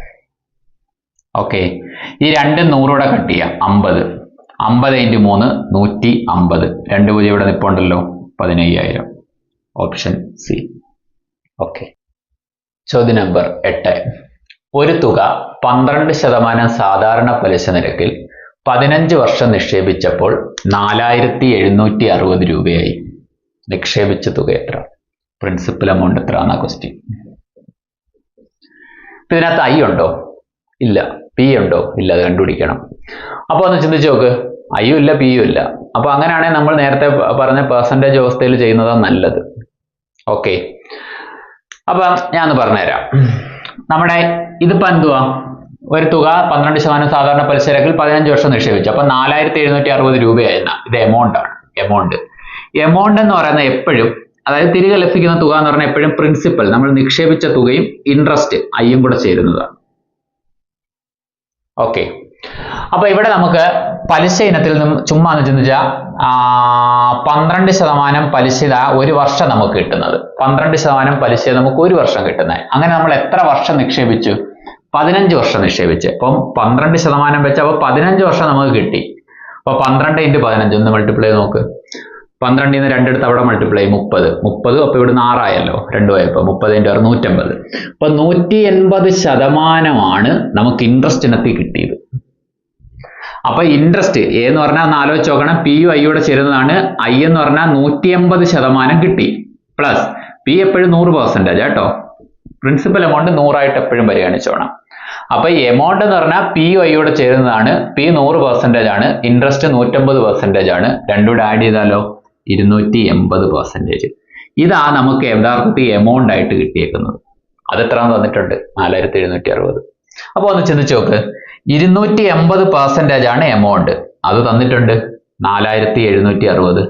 ഓക്കെ ഈ രണ്ട് നൂറൂടെ കട്ട് ചെയ്യാം. അമ്പത്. അമ്പത് ഇന്റു മൂന്ന് നൂറ്റി അമ്പത്. രണ്ട് പൂജ്യം ഇവിടെ നിൽപ്പുണ്ടല്ലോ പതിനയ്യായിരം. ഓപ്ഷൻ സി ഓക്കെ ചോദ്യ നമ്പർ എട്ട്. ഒരു തുക പന്ത്രണ്ട് ശതമാനം സാധാരണ പലിശ നിരക്കിൽ പതിനഞ്ച് വർഷം നിക്ഷേപിച്ചപ്പോൾ നാലായിരത്തി എഴുന്നൂറ്റി അറുപത് രൂപയായി. നിക്ഷേപിച്ച തുക എത്ര? പ്രിൻസിപ്പൽ എമൗണ്ട് എത്ര എന്നാ ക്വസ്റ്റ്യൻ ഇതിനകത്ത് ഐ ഉണ്ടോ? ഇല്ല. പി ഉണ്ടോ? ഇല്ല. അത് കണ്ടുപിടിക്കണം. അപ്പോൾ ഒന്ന് ചിന്തിച്ച് നോക്ക്. ഐയും ഇല്ല പിയും ഇല്ല. അപ്പൊ അങ്ങനെയാണെങ്കിൽ നമ്മൾ നേരത്തെ പറഞ്ഞ പെർസെന്റേജ് അവസ്ഥയിൽ ചെയ്യുന്നതാണ് നല്ലത്. ഓക്കെ അപ്പൊ ഞാൻ പറഞ്ഞുതരാം. നമ്മുടെ ഇതിപ്പോ എന്തുവാ? ഒരു തുക പന്ത്രണ്ട് ശതമാനം സാധാരണ പലിശ നിരക്കിൽ പതിനഞ്ച് വർഷം നിക്ഷേപിച്ചു. അപ്പൊ നാലായിരത്തി എഴുന്നൂറ്റി അറുപത് രൂപയായിരുന്ന ഇത് എമൗണ്ട് ആണ്. എമൗണ്ട് എമൗണ്ട് എന്ന് പറയുന്നത് എപ്പോഴും അതായത് തിരികെ ലഭിക്കുന്ന തുക എന്ന് പറഞ്ഞാൽ എപ്പോഴും പ്രിൻസിപ്പൽ നമ്മൾ നിക്ഷേപിച്ച തുകയും ഇൻട്രസ്റ്റ് ഐയും കൂടെ ചേരുന്നതാണ്. ഓക്കെ അപ്പൊ ഇവിടെ നമുക്ക് പലിശ ഇനത്തിൽ നിന്നും ചുമ്മാ എന്ന് ചിന്തിച്ചാൽ പന്ത്രണ്ട് ശതമാനം പലിശ ഒരു വർഷം നമുക്ക് കിട്ടുന്നത്. പന്ത്രണ്ട് ശതമാനം പലിശ നമുക്ക് ഒരു വർഷം കിട്ടുന്നത് അങ്ങനെ നമ്മൾ എത്ര വർഷം നിക്ഷേപിച്ചു? പതിനഞ്ച് വർഷം നിക്ഷേപിച്ച്. അപ്പം പന്ത്രണ്ട് ശതമാനം വെച്ച് അപ്പൊ പതിനഞ്ച് വർഷം നമുക്ക് കിട്ടി. അപ്പൊ പന്ത്രണ്ട് ഇന്റു പതിനഞ്ച് ഒന്ന് മൾട്ടിപ്ലൈ നോക്ക്. പന്ത്രണ്ടിൽ നിന്ന് രണ്ടെടുത്ത് അവിടെ മൾട്ടിപ്ലൈ മുപ്പത്. മുപ്പത് അപ്പൊ ഇവിടുന്ന് ആറായല്ലോ രണ്ടു പോയപ്പോ മുപ്പത് ഇന്റു ആറ് നൂറ്റമ്പത്. അപ്പൊ നൂറ്റി എൺപത് ശതമാനമാണ് നമുക്ക് ഇൻട്രസ്റ്റ് ഇനത്തിൽ കിട്ടിയത്. അപ്പൊ ഇൻട്രസ്റ്റ് എ എന്ന് പറഞ്ഞാൽ ഒന്ന് ആലോചിച്ച് നോക്കണം. പി യു ഐയോടെ ചേരുന്നതാണ് ഐ എന്ന് പറഞ്ഞാൽ നൂറ്റി എൺപത് ശതമാനം കിട്ടി. പ്ലസ് പി എപ്പോഴും നൂറ് പെർസെന്റേജ് കേട്ടോ പ്രിൻസിപ്പൽ എമൗണ്ട് നൂറായിട്ട് എപ്പോഴും പരിഗണിച്ചോണം അപ്പൊ എമൗണ്ട് എന്ന് പറഞ്ഞാൽ പി ഐയോടെ ചേരുന്നതാണ്. പി നൂറ് പെർസെന്റേജ് ആണ്. ഇൻട്രസ്റ്റ് നൂറ്റമ്പത് പെർസെന്റേജ് ആണ്. രണ്ടും കൂടെ ആഡ് ചെയ്താലോ? ഇരുന്നൂറ്റി എൺപത് പെർസെന്റേജ് ഇതാ നമുക്ക് യഥാർത്ഥത്തിൽ എമൗണ്ട് ആയിട്ട് കിട്ടിയേക്കുന്നത്. അത് എത്ര തന്നിട്ടുണ്ട്? നാലായിരത്തി എഴുന്നൂറ്റി അറുപത്. അപ്പൊ ഒന്ന് ചിന്തിച്ച് നോക്ക്. ഇരുന്നൂറ്റി എൺപത് പെർസെന്റേജ് ആണ് എമൗണ്ട് അത് തന്നിട്ടുണ്ട് നാലായിരത്തി എഴുന്നൂറ്റി അറുപത്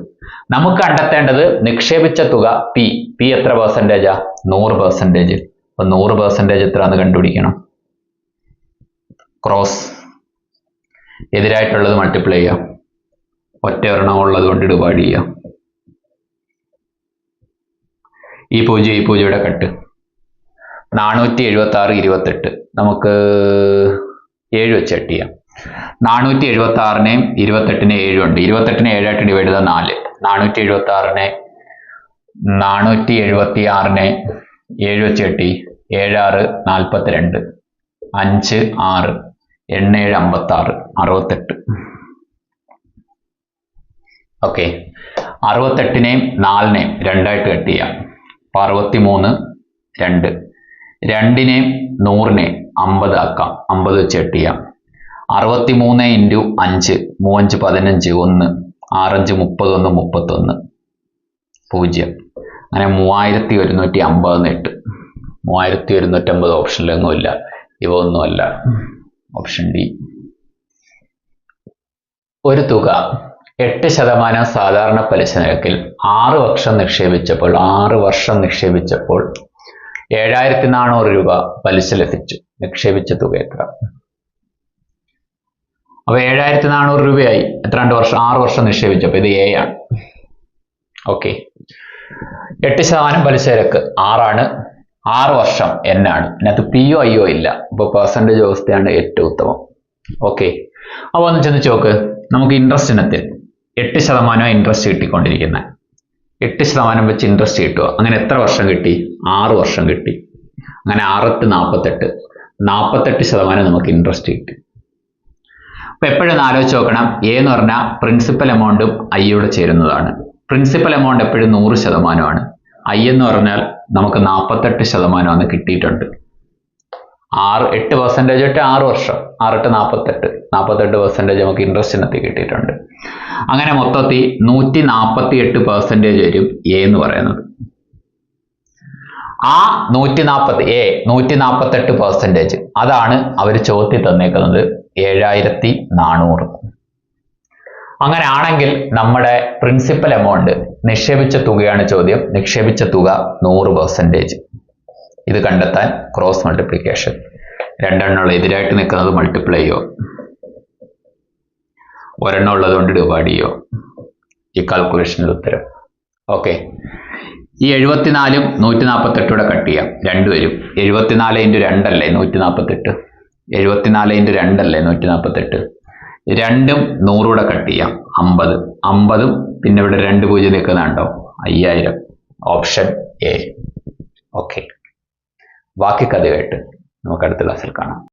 നമുക്ക് കണ്ടെത്തേണ്ടത് നിക്ഷേപിച്ച തുക പി പി എത്ര പെർസെന്റേജാ നൂറ് പെർസെന്റേജ് അപ്പൊ നൂറ് പെർസെന്റേജ് എത്ര എന്ന് കണ്ടുപിടിക്കണം. ക്രോസ് എതിരായിട്ടുള്ളത് മൾട്ടിപ്ലൈ ചെയ്യാം ഒറ്റ ഒരെണ്ണം ഉള്ളത് കൊണ്ട് ഡിവൈഡ് ചെയ്യാം ഈ പൂജ്യം ഈ പൂജ്യയുടെ കട്ട് നാനൂറ്റി എഴുപത്തി ആറ് ഇരുപത്തെട്ട്. നമുക്ക് ഏഴ് വെച്ച് എട്ട് ചെയ്യാം. നാനൂറ്റി എഴുപത്തി ആറിനെയും ഇരുപത്തെട്ടിനെയും ഏഴുണ്ട് ഇരുപത്തെട്ടിനെ ഏഴായിട്ട് ഡിവൈഡ് ചെയ്താൽ നാല്. നാനൂറ്റി എഴുപത്തി ആറിനെ നാനൂറ്റി എഴുപത്തി ആറിനെ ഏഴ് വെച്ച് കെട്ടി ഏഴാറ് നാൽപ്പത്തി രണ്ട് അഞ്ച് ആറ്. എണ്ണേഴ് അമ്പത്തി ആറ് അറുപത്തെട്ട്. ഓക്കെ. അറുപത്തെട്ടിനെയും നാലിനെയും രണ്ടായിട്ട് കട്ട് ചെയ്യാം. അപ്പൊ അറുപത്തി മൂന്ന് രണ്ട്. രണ്ടിനെയും നൂറിനെയും അമ്പത് ആക്കാം അമ്പത് ചെട്ടിയ. അറുപത്തി മൂന്ന് ഇന്റു അഞ്ച് മൂവഞ്ച് പതിനഞ്ച് ഒന്ന് ആറഞ്ച് മുപ്പത്തൊന്ന് മുപ്പത്തൊന്ന്. പൂജ്യം. അങ്ങനെ മൂവായിരത്തി ഒരുന്നൂറ്റി അമ്പത് എട്ട് മൂവായിരത്തി ഒരുന്നൂറ്റമ്പത് ഓപ്ഷനിലൊന്നുമില്ല ഇവ ഒന്നുമല്ല ഓപ്ഷൻ ഡി. ഒരു തുക എട്ട് ശതമാനം സാധാരണ പലിശ നിരക്കിൽ ആറ് വർഷം നിക്ഷേപിച്ചപ്പോൾ ആറ് വർഷം നിക്ഷേപിച്ചപ്പോൾ ഏഴായിരത്തി നാനൂറ് രൂപ പലിശ ലഭിച്ചു നിക്ഷേപിച്ച തുക എത്ര? അപ്പൊ ഏഴായിരത്തി നാനൂറ് രൂപയായി. എത്രണ്ട് വർഷം? ആറ് വർഷം നിക്ഷേപിച്ചപ്പോൾ ഇത് എ ആണ്. ഓക്കെ എട്ട് ശതമാനം പലിശ നിരക്ക് ആറാണ്. ആറ് വർഷം എൻ ആണ്. ഇതിനകത്ത് പി ഒ ഐ ഒ ഇല്ല. ഇപ്പൊ പെർസെന്റേജ് വ്യവസ്ഥയാണ് ഏറ്റവും ഉത്തമം. ഓക്കെ അപ്പോൾ ഒന്ന് ചെന്ന് നോക്ക് നമുക്ക് ഇൻട്രസ്റ്റ് ഇനത്തിൽ എട്ട് ശതമാനം ഇൻട്രസ്റ്റ് കിട്ടിക്കൊണ്ടിരിക്കുന്നത് എട്ട് ശതമാനം വെച്ച് ഇൻട്രസ്റ്റ് കിട്ടുക അങ്ങനെ എത്ര വർഷം കിട്ടി? ആറ് വർഷം കിട്ടി. അങ്ങനെ ആറെട്ട് നാൽപ്പത്തെട്ട് നാൽപ്പത്തെട്ട് ശതമാനം നമുക്ക് ഇൻട്രസ്റ്റ് കിട്ടി. അപ്പൊ എപ്പോഴും ആലോചിച്ച് നോക്കണം. എ എന്ന് പറഞ്ഞാൽ പ്രിൻസിപ്പൽ എമൗണ്ടും ഐയോടെ ചേരുന്നതാണ്. പ്രിൻസിപ്പൽ എമൗണ്ട് എപ്പോഴും നൂറ് ശതമാനമാണ്. ഐ എന്ന് പറഞ്ഞാൽ നമുക്ക് നാൽപ്പത്തെട്ട് ശതമാനമാണ് കിട്ടിയിട്ടുണ്ട്. ആറ് എട്ട് പെർസെന്റേജ് ഇട്ട് ആറ് വർഷം. ആറെട്ട് നാൽപ്പത്തെട്ട് നാൽപ്പത്തെട്ട് പെർസെന്റേജ് നമുക്ക് ഇൻട്രസ്റ്റിനകത്ത് കിട്ടിയിട്ടുണ്ട്. അങ്ങനെ മൊത്തത്തിൽ നൂറ്റി നാൽപ്പത്തി എട്ട് പെർസെന്റേജ് വരും എ എന്ന് പറയുന്നത്. ആ നൂറ്റി നാൽപ്പത്തി എ നൂറ്റി നാൽപ്പത്തെട്ട് പെർസെന്റേജ് അതാണ് അവർ ചോദ്യത്തിൽ തന്നേക്കുന്നത് ഏഴായിരത്തി നാനൂറ് അങ്ങനെ ആണെങ്കിൽ നമ്മുടെ പ്രിൻസിപ്പൽ എമൗണ്ട് നിക്ഷേപിച്ച തുകയാണ് ചോദ്യം. നിക്ഷേപിച്ച തുക നൂറ് പെർസെന്റേജ് ഇത് കണ്ടെത്താൻ ക്രോസ് മൾട്ടിപ്ലിക്കേഷൻ രണ്ടെണ്ണമുള്ള എതിരായിട്ട് നിൽക്കുന്നത് മൾട്ടിപ്ലൈ ചെയ്യോ ഒരെണ്ണം ഉള്ളതുകൊണ്ട് ഡിവൈഡ് ചെയ്യുമോ ഈ കാൽക്കുലേഷനിൽ ഉത്തരം. ഓക്കെ ഈ എഴുപത്തിനാലും നൂറ്റി നാൽപ്പത്തെട്ടൂടെ കട്ട് ചെയ്യാം. രണ്ട് വരും. എഴുപത്തിനാല് ഇന്റു രണ്ടല്ലേ? നൂറ്റി നാൽപ്പത്തെട്ട് എഴുപത്തിനാല് ഇന്റു രണ്ടല്ലേ? നൂറ്റി നാൽപ്പത്തെട്ട് രണ്ടും നൂറൂടെ കട്ട് ചെയ്യാം. അമ്പത്. അമ്പതും പിന്നെ ഇവിടെ രണ്ട് പൂജ്യം നിൽക്കുന്നുണ്ടോ? അയ്യായിരം. ഓപ്ഷൻ എ ഓക്കെ ബാക്കി കഥ കേട്ട് നമുക്ക് അടുത്ത ക്ലാസ്സിൽ കാണാം.